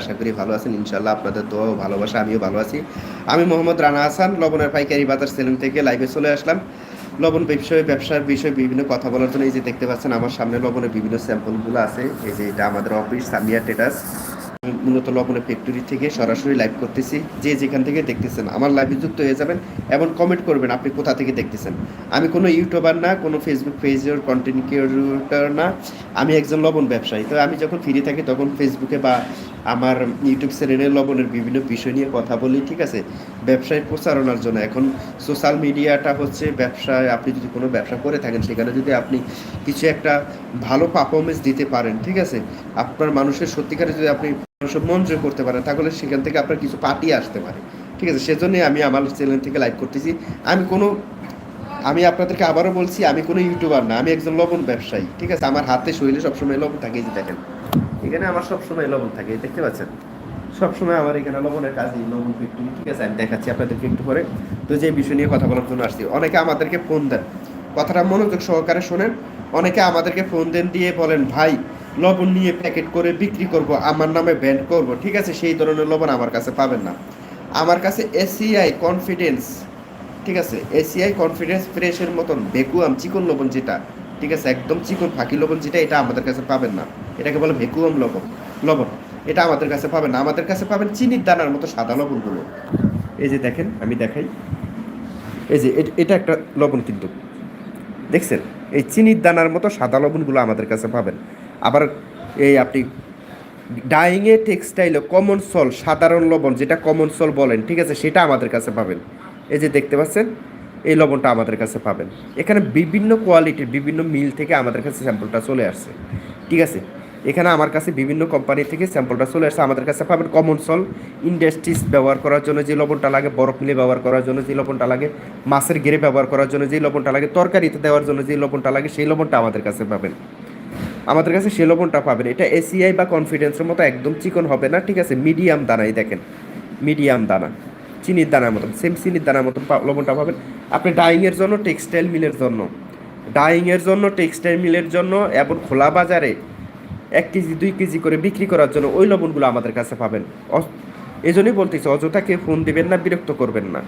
আশা করি ভালো আছেন ইনশাল্লাহ আপনাদের দোয়া ও ভালোবাসা, আমিও ভালো আছি। আমি মোহাম্মদ রানা হাসান, লবণের পাইকারি বাজার সেলুন থেকে লাইভে চলে আসলাম। লবণ ব্যবসায়, ব্যবসার বিষয়ে বিভিন্ন কথা বলার জন্য এই যে দেখতে পাচ্ছেন, আমার সামনে লবণের বিভিন্ন স্যাম্পলগুলো আছে। এই যে এটা আমাদের অফিস সামিয়া টেটাস মূলত লবণের ফ্যাক্টরি থেকে সরাসরি লাইভ করতেছি। যে যেখান থেকে দেখতেছেন, আমার লাইভে যুক্ত হয়ে যাবেন এবং কমেন্ট করবেন আপনি কোথা থেকে দেখতেছেন। আমি কোনো ইউটিউবার না, কোনো ফেসবুক পেজের কন্টেন্ট ক্রিয়েটর না। আমি একজন লবণ ব্যবসায়ী। তো আমি যখন ফ্রি থাকি, তখন ফেসবুকে বা আমার ইউটিউব চ্যানেলে লবণের বিভিন্ন বিষয় নিয়ে কথা বলি, ঠিক আছে? ব্যবসায় প্রচারণার জন্য। এখন সোশ্যাল মিডিয়াটা হচ্ছে ব্যবসায়, আপনি যদি কোনো ব্যবসা করে থাকেন, সেখানে যদি আপনি কিছু একটা ভালো পারফরমেন্স দিতে পারেন, ঠিক আছে? আপনার মানুষের সত্যিকারে যদি আপনি মানুষের মন জয় করতে পারেন, তাহলে সেখান থেকে আপনার কিছু পার্টি আসতে পারে, ঠিক আছে? সেজন্যই আমি আমার চ্যানেল থেকে লাইভ করতেছি। আমি কোনো, আমি আপনাদেরকে আবারও বলছি, আমি কোনো ইউটিউবার না, আমি একজন লবণ ব্যবসায়ী, ঠিক আছে? আমার হাতে শরীরে সবসময় লবণ থাকে, এই যে দেখেন। এখানে আমার সবসময় লবণ থাকে দেখতে পাচ্ছেন? সবসময় আমার এখানে লবণের কাজ লবণ ফ্যাক্টরি ঠিক আছে, আমি দেখাচ্ছি আপনাদেরকে একটু পরে। তো যে বিষয় নিয়ে কথা বলার জন্য আসছি, অনেকে আমাদেরকে ফোন দেন। কথাটা মনোযোগ সহকারে শোনেন। অনেকে আমাদেরকে ফোন দেন, দিয়ে বলেন, ভাই, লবণ নিয়ে প্যাকেট করে বিক্রি করব, আমার নামে ব্যান্ড করব। ঠিক আছে, সেই ধরনের লবণ আমার কাছে পাবেন না। আমার কাছে এসিআই কনফিডেন্স ঠিক আছে এসিআই কনফিডেন্স ফ্রেশের মতন ভেকুয়াম চিকন লবণ যেটা, ঠিক আছে, একদম চিকন ফাঁকি লবণ যেটা, এটা আমাদের কাছে পাবেন না। এটাকে বলে ভেকুয়াম লবণ লবণ। এটা আমাদের কাছে পাবেন না, আমাদের কাছে পাবেন চিনির দানার মতো সাদা লবণগুলো। এই যে দেখেন, আমি দেখাই। এই যে এটা একটা লবণ কিন্তু। দেখছেন? এই চিনির দানার মতো সাদা লবণগুলো আমাদের কাছে পাবেন। আবার এই আপনি ডাইংয়ে টেক্সটাইলে কমন সল, সাধারণ লবণ যেটা কমন সল বলেন, ঠিক আছে, সেটা আমাদের কাছে পাবেন। এই যে দেখতে পাচ্ছেন? এই লবণটা আমাদের কাছে পাবেন। এখানে বিভিন্ন কোয়ালিটির বিভিন্ন মিল থেকে আমাদের কাছে স্যাম্পলটা চলে আসছে। ঠিক আছে? এখানে আমার কাছে বিভিন্ন কোম্পানি থেকে স্যাম্পলটা চলে আসছে আমাদের কাছে পাবেন কমন সল ইন্ডাস্ট্রিজ ব্যবহার করার জন্য যে লবণটা লাগে, বরফ মিলে ব্যবহার করার জন্য যে লবণটা লাগে, মাছের গেরে ব্যবহার করার জন্য যে লবণটা লাগে, তরকারিতে দেওয়ার জন্য যে লবণটা লাগে, সেই লবণটা আমাদের কাছে পাবেন। আমাদের কাছে সেই লবণটা পাবেন। এটা এসিআই বা কনফিডেন্সের মতো একদম চিকন হবে না, ঠিক আছে? মিডিয়াম দানাই দেখেন। মিডিয়াম দানা। চিনির দানার মতন সেম চিনির দানার মতন লবণটা পাবেন। আপনি ডাইংয়ের জন্য টেক্সটাইল মিলের জন্য। ডাইংয়ের জন্য টেক্সটাইল মিলের জন্য, এবং খোলা বাজারে এক কেজি, দুই কেজি করে বিক্রি করার জন্য ওই লবণগুলো আমাদের কাছে পাবেন। এই জন্যই বলতেছি অযথা কেউ ফোন দিবেন না, বিরক্ত করবেন না।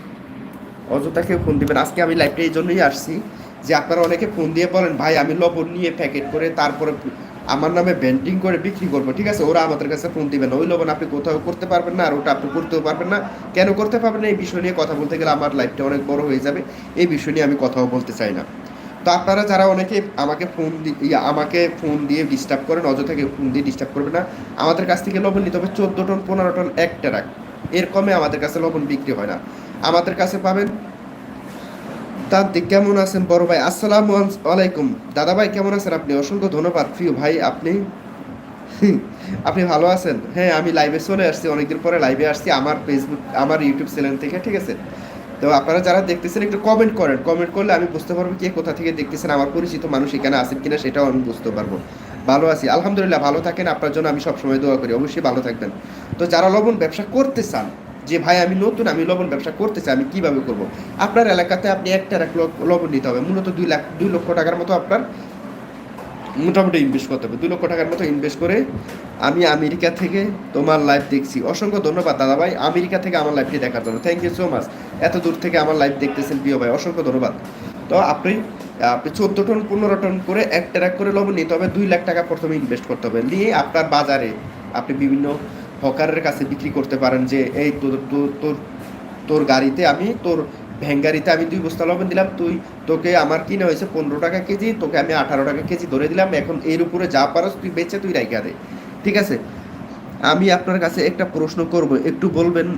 অযথা কেউ ফোন দিবেন। আজকে আমি লাইভটা এই জন্যই আসছি যে আপনারা অনেকে ফোন দিয়ে বলেন, ভাই, আমি লবণ নিয়ে প্যাকেট করে তারপরে আমার নামে ব্যান্ডিং করে বিক্রি করব। ঠিক আছে? ওরা আমাদের কাছে ফোন দিবেন না। ওই লবণ আপনি কোথাও করতে পারবেন না, আর ওটা আপনি করতেও পারবেন না। কেন করতে পারবেন না? এই বিষয় নিয়ে কথা বলতে গেলে আমার লাইফটা অনেক বড় হয়ে যাবে। এই বিষয় নিয়ে আমি কথাও বলতে চাই না। তো আপনারা যারা অনেকে আমাকে ফোন দিয়ে আমাকে ফোন দিয়ে ডিস্টার্ব করেন অযথা ফোন দিয়ে ডিস্টার্ব করবে না। আমাদের কাছ থেকে লবণ নিতে হবে চোদ্দ টন, পনেরো টন, এক ট্রাক এর কমে আমাদের কাছে লবণ বিক্রি হয় না। আমাদের কাছে পাবেন তান্ত্রিক কেমন আছেন বড় ভাই? আসসালামু আলাইকুম। দাদা ভাই, কেমন আছেন আপনি? অসংখ্য ধন্যবাদ। প্রিয় ভাই, আপনি? আপনি ভালো আছেন? হ্যাঁ আমি লাইভে চলে আসছি, অনেকদিন পরে লাইভে আসছি। আমার ফেসবুক আমার ইউটিউব চ্যানেল থেকে, ঠিক আছে? তো আপনারা যারা দেখতেছেন একটু কমেন্ট করেন। কমেন্ট করলে আমি বুঝতে পারব কে কোথা থেকে দেখতেছেন, আমার পরিচিত মানুষ এখানে আছেন কিনা সেটাও আমি বুঝতে পারব। ভালো আছি। আলহামদুলিল্লাহ ভালো থাকেন, আপনার জন্য আমি সবসময় দোয়া করি। অবশ্যই ভালো থাকবেন। তো যারা লবণ ব্যবসা করতে চান, যে ভাই আমি নতুন, আমি লবণ ব্যবসা করতে চাই, আমি কীভাবে করব? আপনার এলাকাতে আপনি একটা এক লবণ নিতে হবে। মূলত দুই লাখ, দুই লক্ষ টাকার মতো আপনার মোটামুটি ইনভেস্ট করতে হবে। দুই লক্ষ টাকার মতো ইনভেস্ট করে আমি আমেরিকা থেকে তোমার লাইভ দেখছি। অসংখ্য ধন্যবাদ দাদা ভাই আমেরিকা থেকে আমার লাইভটি দেখার জন্য। থ্যাংক ইউ সো মাচ এত দূর থেকে আমার লাইভ দেখতেছেন প্রিয় ভাই, অসংখ্য ধন্যবাদ। তো আপনি আপনি চোদ্দ টন, পনেরো টন করে এক ট্রাক করে লবণ নিতে হবে, দুই লাখ টাকা প্রথমে ইনভেস্ট করতে হবে। নিয়ে আপনার বাজারে আপনি বিভিন্ন হকারের কাছে বিক্রি করতে পারেন যে, এই তোর তোর তোর গাড়িতে আমি, তোর ভ্যান গাড়িতে আমি দুই বস্তা লবণ দিলাম, তুই তোকে আমার কিনে হয়েছে পনেরো টাকা কেজি, তোকে আমি আঠারো টাকা কেজি ধরে দিলাম, এখন এর উপরে যা পারস তুই বেচে তুই রাইখা দে। ঠিক আছে? আমি আপনার কাছে একটা প্রশ্ন করব, একটু বলবেন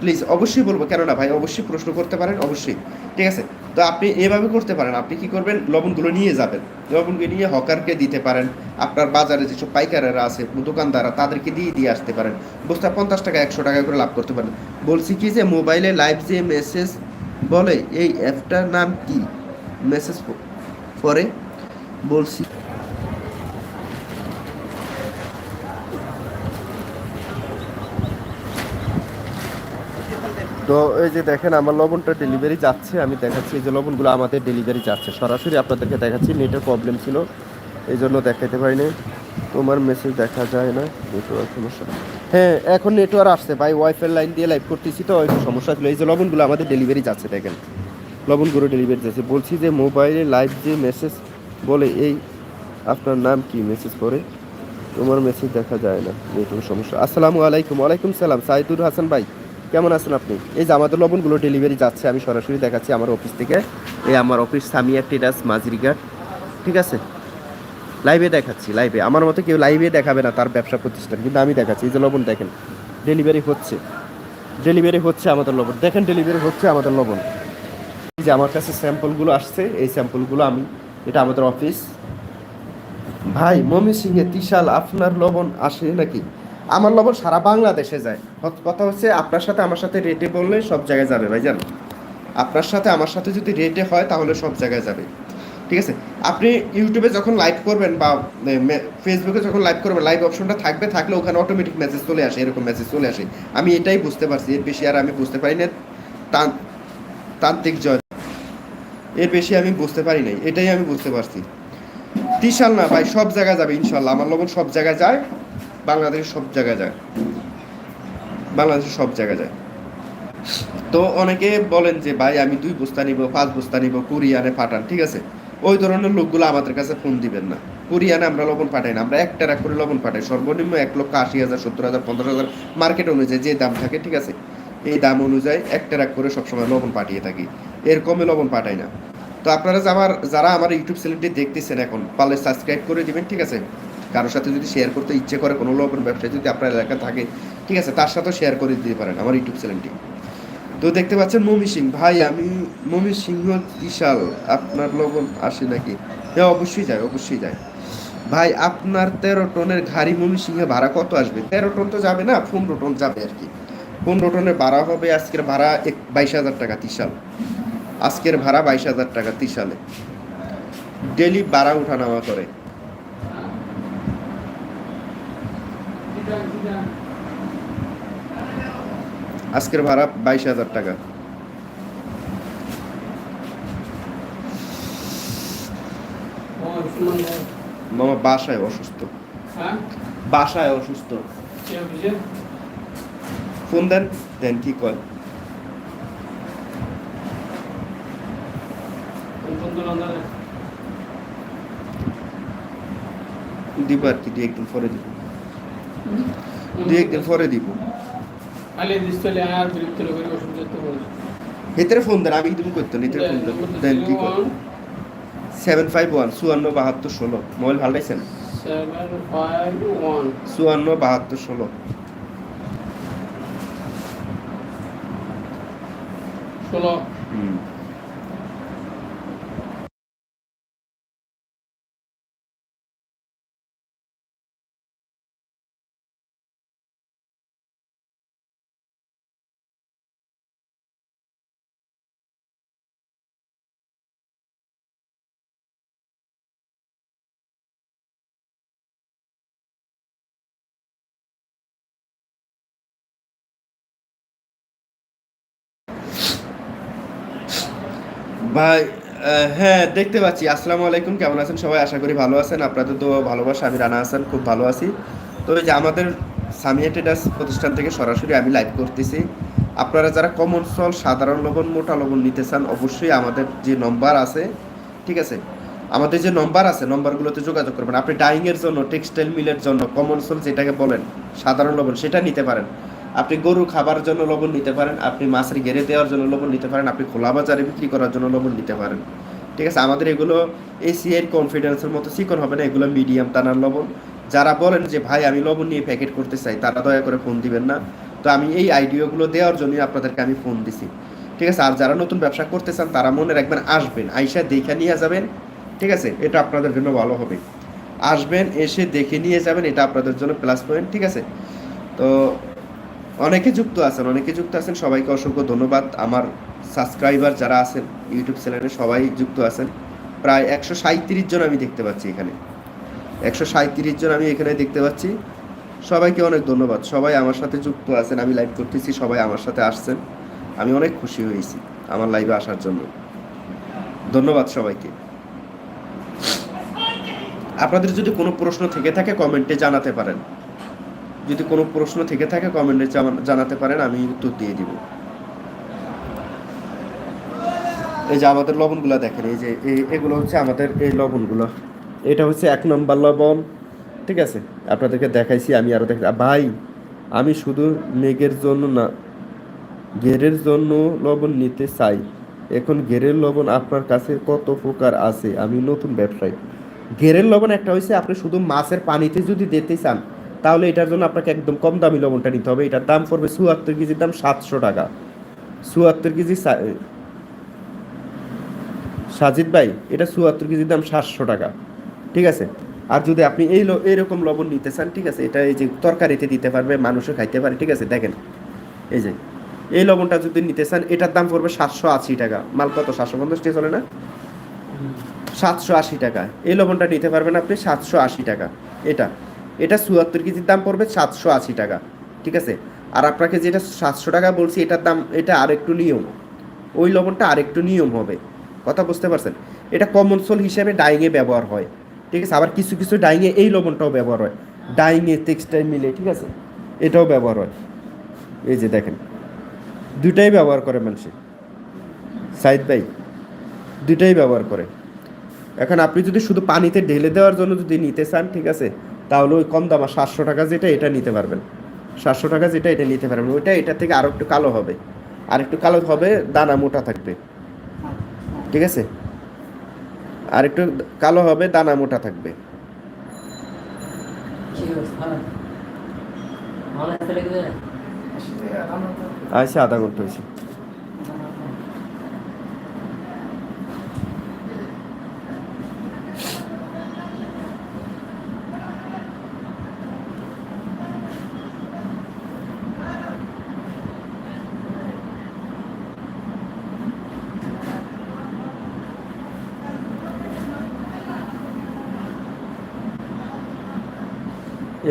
প্লিজ অবশ্যই বলব কেন না ভাই, অবশ্যই প্রশ্ন করতে পারেন, অবশ্যই। ঠিক আছে? তো আপনি এভাবে করতে পারেন, আপনি কি করবেন? লবণগুলো নিয়ে যাবেন। লবণগুলো নিয়ে হকারকে দিতে পারেন। আপনার বাজারে যেসব পাইকারেরা আছে, দোকানদাররা, তাদেরকে দিয়ে দিয়ে আসতে পারেন। বস্তা পঞ্চাশ টাকা, একশো টাকা করে লাভ করতে পারেন। বলছি কি যে, মোবাইলে লাইভ যে মেসেজ বলে, এই অ্যাপটার নাম কি? মেসেজ পরে? বলছি তো এই যে দেখেন, আমার লবণটা ডেলিভারি যাচ্ছে। আমি দেখাচ্ছি এই যে লবণগুলো আমাদের ডেলিভারি যাচ্ছে। সরাসরি আপনাদেরকে দেখাচ্ছি, নেটের প্রবলেম ছিল। এই জন্য দেখাতে পারিনি। তোমার মেসেজ দেখা যায় না। নেটওয়ার্ক সমস্যা। হ্যাঁ এখন নেটওয়ার্ক আসছে। ভাই ওয়াইফাই লাইন দিয়ে লাইভ করতেছি তো, একটু সমস্যা ছিল। এই যে লবণগুলো আমাদের ডেলিভারি যাচ্ছে, দেখেন। লবণগুলো ডেলিভারি যাচ্ছে। বলছি যে মোবাইলে লাইভ যে মেসেজ বলে, এই আপনার নাম কি? মেসেজ করে। তোমার মেসেজ দেখা যায় না। নেটওয়ার্ক সমস্যা। আসসালামু আলাইকুম। ওয়ালাইকুম সালাম। সাইদুর হাসান ভাই। কেমন আছেন আপনি? এই যে আমাদের লবণগুলো ডেলিভারি যাচ্ছে, আমি সরাসরি দেখাচ্ছি আমার অফিস থেকে। এই আমার অফিস সামিয়া টেরাস মাঝরিঘাট ঠিক আছে? লাইভে দেখাচ্ছি লাইভে আমার মতো কেউ লাইভে দেখাবে না তার ব্যবসা প্রতিষ্ঠান, কিন্তু আমি দেখাচ্ছি। এই যে লবণ দেখেন ডেলিভারি হচ্ছে। ডেলিভারি হচ্ছে আমাদের লবণ। দেখেন ডেলিভারি হচ্ছে আমাদের লবণ। এই যে আমার কাছে স্যাম্পলগুলো আসছে, এই স্যাম্পলগুলো আমি, এটা আমাদের অফিস ভাই, মমি সিংহে তিশাল, আপনার লবণ আসে নাকি? আমার লবণ সারা বাংলাদেশে যায়। কথা হচ্ছে আপনার সাথে আমার সাথে রেটে বললে সব জায়গায় যাবে ভাই জান আপনার সাথে, আমার সাথে যদি রেটে হয় তাহলে সব জায়গায় যাবে। ঠিক আছে? আপনি ইউটিউবে যখন লাইভ করবেন বা ফেসবুকে যখন লাইভ করবেন লাইভ অপশনটা থাকবে, থাকলে ওখানে অটোমেটিক মেসেজ চলে আসে, এরকম মেসেজ চলে আসে। আমি এটাই বুঝতে পারছি, এর বেশি আর আমি বুঝতে পারি না। তান- তান্ত্রিক জয়। এর বেশি আমি বুঝতে পারি নাই, এটাই আমি বুঝতে পারছি। ত্রিশাল না, ভাই, সব জায়গায় যাবে, ইনশাল্লাহ। আমার লবণ সব জায়গায় যায়। বাংলাদেশের সব জায়গায় যায়। বাংলাদেশের সব জায়গায় যায়। তো অনেকে বলেন যে, ভাই, আমি দুই বস্তা নিব, পাঁচ বস্তা নিব, কুরিয়ানে পাঠান। ঠিক আছে? ওই ধরনের লোকগুলো আমাদের কাছে ফোন দিবেন না। কুরিয়ানে আমরা লবণ পাঠাই না। আমরা এক টাকা করে লবণ পাঠাই। সর্বনিম্ন এক লক্ষ আশি হাজার, সত্তর হাজার, পঞ্চাশ হাজার মার্কেট অনুযায়ী যে দাম থাকে, ঠিক আছে? এই দাম অনুযায়ী এক টাকা করে সবসময় লবণ পাঠিয়ে থাকি। এর কমে লবণ পাঠাই না। তো আপনারা আমার যারা আমার ইউটিউব চ্যানেলটি দেখতেছেন এখন পারলে সাবস্ক্রাইব করে দিবেন, ঠিক আছে? কারোর সাথে যদি শেয়ার করতে ইচ্ছে করে, কোনো লবণ ব্যবসায় যদি আপনার এলাকা থাকে, ঠিক আছে, তার সাথেও শেয়ার করে দিতে পারেন আমার ইউটিউব চ্যানেলটি তো দেখতে পাচ্ছেন মমি সিং। ভাই, আমি মমি সিংহ বিশাল। আপনার লবণ আসে নাকি? হ্যাঁ অবশ্যই যায় অবশ্যই যায়। ভাই, আপনার তেরো টনের ঘাড়ি মমি সিংহে ভাড়া কত আসবে? তেরো টন তো যাবে না, পনেরো টন যাবে আর কি। পনেরো টনের ভাড়া হবে আজকের ভাড়া এক, বাইশ হাজার টাকা তিসাল আজকের ভাড়া বাইশ হাজার টাকা তিসালে ডেলি ভাড়া উঠানামা করে। আজকের ভাড়া বাইশ হাজার টাকা। মামা বাসায় অসুস্থ। বাসায় অসুস্থ। ফোন দেন দেন কি কয়। দিব আর কি একদিন পরে দিব। দু একদিন পরে দিব। হেতের ফোন দেন আমি তুমি করতো নিতে ফোন দেন। দেন কি কয়? সেভেন ফাইভ ওয়ান চুয়ান্ন বাহাত্তর ষোলো। মোবাইল ভালো পাইছেন? চুয়ান্ন বাহাত্তর ষোলো। ষোলো। হুম। ভাই হ্যাঁ দেখতে পাচ্ছি। আসসালামু আলাইকুম, কেমন আছেন? সবাই আশা করি ভালো আছেন। আপনাদের তো ভালোবাসা, আমি রানা হাসান, খুব ভালো আছি। তো এই যে আমাদের সামিয়া ট্রেডার্স প্রতিষ্ঠান থেকে সরাসরি আমি লাইভ করতেছি। আপনারা যারা কমন সল সাধারণ লবণ, মোটা লবণ নিতে চান, অবশ্যই আমাদের যে নম্বর আছে, ঠিক আছে? আমাদের যে নম্বর আছে নম্বরগুলোতে যোগাযোগ করবেন। আপনি ডাইংয়ের জন্য টেক্সটাইল মিলের জন্য কমন সল যেটাকে বলেন, সাধারণ লবণ, সেটা নিতে পারেন। আপনি গরু খাবার জন্য লবণ নিতে পারেন, আপনি মাছের ঘেরে দেওয়ার জন্য লবণ নিতে পারেন, আপনি খোলা বাজারে বিক্রি করার জন্য লবণ নিতে পারেন। ঠিক আছে? আমাদের এগুলো এসিআই কনফিডেন্সের মতো চিকন হবে না, এগুলো মিডিয়াম টানার লবণ। যারা বলেন যে, ভাই, আমি লবণ নিয়ে প্যাকেট করতে চাই, তারা দয়া করে ফোন দিবেন না। তো আমি এই আইডিয়াগুলো দেওয়ার জন্যই আপনাদেরকে আমি ফোন দিছি। ঠিক আছে? আর যারা নতুন ব্যবসা করতে চান, তারা মনে রাখবেন, আসবেন, আইসা দেখে নিয়ে যাবেন। ঠিক আছে? এটা আপনাদের জন্য ভালো হবে। আসবেন, এসে দেখে নিয়ে যাবেন, এটা আপনাদের জন্য প্লাস পয়েন্ট ঠিক আছে? তো অনেকে যুক্ত আছেন, অনেকে যুক্ত আছেন, সবাইকে অসংখ্য ধন্যবাদ। আমার সাবস্ক্রাইবার যারা আছেন ইউটিউব চ্যানেলে সবাই যুক্ত আছেন। প্রায় একশো সাঁত্রিশ জন আমি দেখতে পাচ্ছি এখানে। একশো সাঁত্রিশ জন আমি এখানে দেখতে পাচ্ছি। সবাইকে অনেক ধন্যবাদ। সবাই আমার সাথে যুক্ত আছেন, আমি লাইভ করতেছি, সবাই আমার সাথে আসছেন। আমি অনেক খুশি হয়েছি আমার লাইভে আসার জন্য। ধন্যবাদ সবাইকে। আপনাদের যদি কোনো প্রশ্ন থেকে থাকে কমেন্টে জানাতে পারেন। যদি কোনো প্রশ্ন থেকে থাকে কমেন্টে জানাতে পারেন, আমি উত্তর দিয়ে দিব। এই যে আমাদের লবণগুলো দেখেন, এই যে এগুলো হচ্ছে আমাদের এই লবণগুলো। এটা হচ্ছে এক নম্বর লবণ, ঠিক আছে? আপনাদেরকে দেখাইছি, আমি আরও দেখ ভাই, আমি শুধু মেঘের জন্য না, ঘেরের জন্য লবণ নিতে চাই। এখন ঘেরের লবণ আপনার কাছে কত প্রকার আছে? আমি নতুন ব্যবসায়ী। ঘেরের লবণ একটা হয়েছে আপনি শুধু মাছের পানিতে যদি দিতে চান তাহলে এটার জন্য আপনাকে একদম কম দামি লবণটা নিতে হবে। এটার দাম পড়বে চুয়াত্তর কেজির দাম সাতশো টাকা। চুয়াত্তর কেজি সাজিদ ভাই, এটা চুয়াত্তর কেজির দাম সাতশো টাকা। ঠিক আছে? আর যদি আপনি এই এইরকম লবণ নিতে চান, ঠিক আছে? এটা এই যে তরকারিতে দিতে পারবে, মানুষও খাইতে পারে, ঠিক আছে? দেখেন, এই যে, এই লবণটা যদি নিতে চান, এটার দাম পড়বে সাতশো আশি টাকা। মাল কত? সাতশো পঞ্চাশ টাকা চলে না? সাতশো আশি টাকা। এই লবণটা নিতে পারবেন আপনি সাতশো আশি টাকা। এটা এটা চুয়াত্তর কেজির দাম পড়বে সাতশো আশি টাকা, ঠিক আছে? আর আপনাকে যেটা সাতশো টাকা বলছি, এটার দাম, এটা আরেকটু নিয়ম। ওই লবণটা আরেকটু নিয়ম হবে, কথা বুঝতে পারছেন? এটা কমন সোল হিসেবে ডাইংয়ে ব্যবহার হয়, ঠিক আছে? আবার কিছু কিছু ডাইংয়ে এই লবণটাও ব্যবহার হয়। ডাইংয়ে টেক্সটাইল মিলে, ঠিক আছে? এটাও ব্যবহার হয়। এই যে দেখেন দুটাই ব্যবহার করে মানুষে। সাইদ ভাই দুটাই ব্যবহার করে। এখন আপনি যদি শুধু পানিতে ঢেলে দেওয়ার জন্য যদি নিতে চান, ঠিক আছে? তাহলে ওই কম দামা সাতশো টাকা যেটা, এটা নিতে পারবেন। সাতশো টাকা যেটা, এটা নিতে পারবেন। ওইটা, এটা থেকে আরও একটু কালো হবে। আর একটু কালো হবে, দানা মোটা থাকবে। ঠিক আছে? আর একটু কালো হবে, দানা মোটা থাকবে। আচ্ছা আধা ঘণ্টা হয়েছে।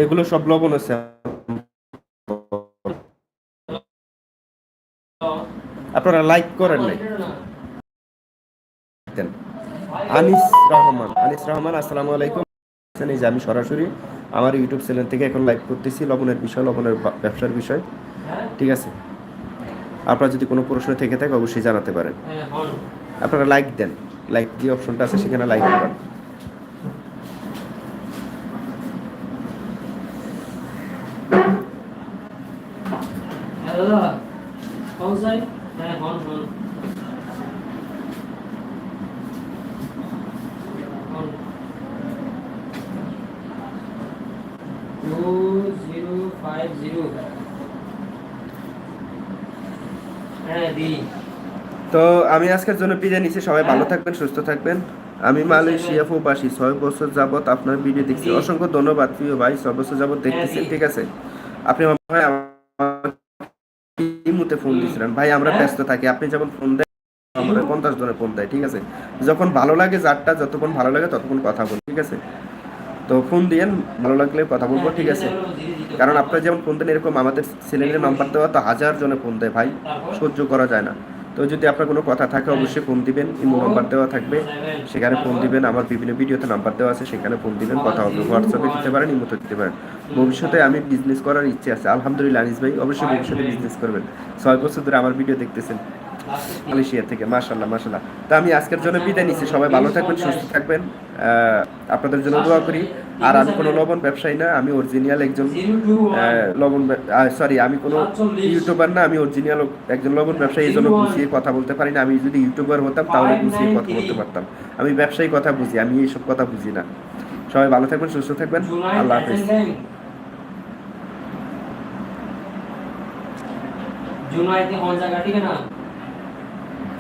এগুলো সব লবণ আছে। আপনারা লাইক করেন নাই। আনিস রহমান আনিস রহমান আসসালামু আলাইকুম। এই যে আমি সরাসরি আমার ইউটিউব চ্যানেল থেকে এখন লাইভ করতেছি লবণের বিষয় লবণের ব্যবসার বিষয়। ঠিক আছে? আপনার যদি কোনো প্রশ্ন থেকে থাকে অবশ্যই জানাতে পারেন। আপনারা লাইক দেন। লাইক যে অপশনটা আছে সেখানে লাইক করেন দাদা পৌঁছাই হ্যাঁ হন হন হন টু জিরো ফাইভ জিরো হ্যাঁ দি তো আমি আজকের জন্য বিদায় নিচ্ছি। সবাই ভালো থাকবেন সুস্থ থাকবেন। আমি মালয়েশিয়া প্রবাসী ছয় বছর যাবত আপনার ভিডিও দেখছি। অসংখ্য ধন্যবাদ প্রিয় ভাই ছয় বছর যাবত দেখতেছেন ঠিক আছে? আপনি ভাই আমার মুহূর্তে ফোন দিয়েছিলেন ভাই আমরা ব্যস্ত থাকি। আপনি যেমন ফোন দেন আমাদের পঞ্চাশ জনের ফোন দেয় ঠিক আছে? যখন ভালো লাগে যারটা যতক্ষণ ভালো লাগে ততক্ষণ কথা বল ঠিক আছে? তো ফোন দিয়েন ভালো লাগলে কথা বলব ঠিক আছে? কারণ আপনার যেমন ফোন দেন, এরকম আমাদের ছেলেমেয়ের নাম্বার দেওয়া তো হাজার জনে ফোন দেয় ভাই, সহ্য করা যায় না। তো যদি আপনার কোনো কথা থাকে, অবশ্যই ফোন দিবেন ইমো নাম্বার দেওয়া থাকবে, সেখানে ফোন দিবেন, আমার বিভিন্ন ভিডিওতে নাম্বার দেওয়া আছে, সেখানে ফোন দিবেন, কথা হবে হোয়াটসঅ্যাপে দিতে পারেন ইমোতে দিতে পারেন। ভবিষ্যতে আমি বিজনেস করার ইচ্ছে আছে, আলহামদুলিল্লাহ আনিস ভাই, অবশ্যই ভবিষ্যতে বিজনেস করবেন। ছয় বছর ধরে আমার ভিডিও দেখতেছেন। মালয়েশিয়া থেকে মাশাল্লাহ মাশাল্লাহ তো আমি আজকের জন্য বিদায় নিচ্ছি। সবাই ভালো থাকবেন, সুস্থ থাকবেন। আপনাদের জন্য দোয়া করি। আর আমি কোনো লবণ ব্যবসায়ী না, আমি অরিজিনাল একজন লবণ সরি আমি কোনো ইউটিউবার না, আমি অরিজিনাল একজন লবণ ব্যবসায়ী, এই জন্য গুছিয়ে কথা বলতে পারি না। আমি যদি ইউটিউবার হতাম, তাহলে গুছিয়ে কথা বলতে পারতাম। আমি ব্যবসায়ী কথা বুঝি, আমি এইসব কথা বুঝি না। সবাই ভালো থাকবেন, সুস্থ থাকবেন। আল্লাহ হাফেজ। জুনাইতে কোন জায়গা? ঠিক না?